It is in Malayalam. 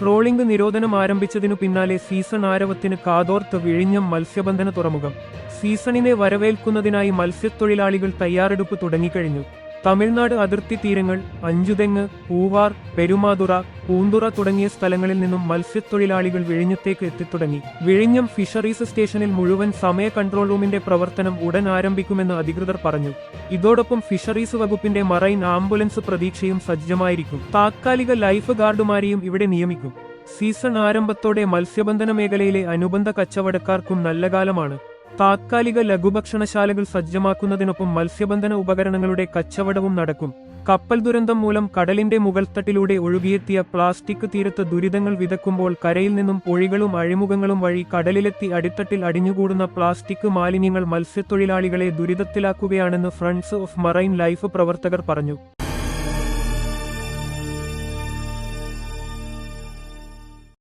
ട്രോളിംഗ് നിരോധനം ആരംഭിച്ചതിനു പിന്നാലെ സീസൺ ആരവത്തിന് കാതോർത്ത് വിഴിഞ്ഞം മത്സ്യബന്ധന തുറമുഖം. സീസണിനെ വരവേൽക്കുന്നതിനായി മത്സ്യത്തൊഴിലാളികൾ തയ്യാറെടുപ്പ് തുടങ്ങിക്കഴിഞ്ഞു. തമിഴ്നാട് അതിർത്തി തീരങ്ങൾ അഞ്ചുതെങ്ങ് പൂവാർ പെരുമാതുറ പൂന്തുറ തുടങ്ങിയ സ്ഥലങ്ങളിൽ നിന്നും മത്സ്യത്തൊഴിലാളികൾ വിഴിഞ്ഞത്തേക്ക് എത്തിത്തുടങ്ങി. വിഴിഞ്ഞം ഫിഷറീസ് സ്റ്റേഷനിൽ മുഴുവൻ സമയ കൺട്രോൾ റൂമിന്റെ പ്രവർത്തനം ഉടൻ ആരംഭിക്കുമെന്ന് അധികൃതർ പറഞ്ഞു. ഇതോടൊപ്പം ഫിഷറീസ് വകുപ്പിന്റെ മറൈൻ ആംബുലൻസ് പ്രതീക്ഷയും സജ്ജമായിരിക്കും. താത്കാലിക ലൈഫ് ഗാർഡുമാരെയും ഇവിടെ നിയമിക്കും. സീസൺ ആരംഭത്തോടെ മത്സ്യബന്ധന മേഖലയിലെ അനുബന്ധ കച്ചവടക്കാർക്കും നല്ല കാലമാണ്. താത്കാലിക ലഘുഭക്ഷണശാലകൾ സജ്ജമാക്കുന്നതിനൊപ്പം മത്സ്യബന്ധന ഉപകരണങ്ങളുടെ കച്ചവടവും നടക്കും. കപ്പൽ ദുരന്തം മൂലം കടലിന്റെ മുകൾത്തട്ടിലൂടെ ഒഴുകിയെത്തിയ പ്ലാസ്റ്റിക് തീരത്ത് ദുരിതങ്ങൾ വിതക്കുമ്പോൾ കരയിൽ നിന്നും പൊഴികളും അഴിമുഖങ്ങളും വഴി കടലിലെത്തി അടിത്തട്ടിൽ അടിഞ്ഞുകൂടുന്ന പ്ലാസ്റ്റിക് മാലിന്യങ്ങൾ മത്സ്യത്തൊഴിലാളികളെ ദുരിതത്തിലാക്കുകയാണെന്ന് ഫ്രണ്ട്സ് ഓഫ് മറൈൻ ലൈഫ് പ്രവർത്തകർ പറഞ്ഞു.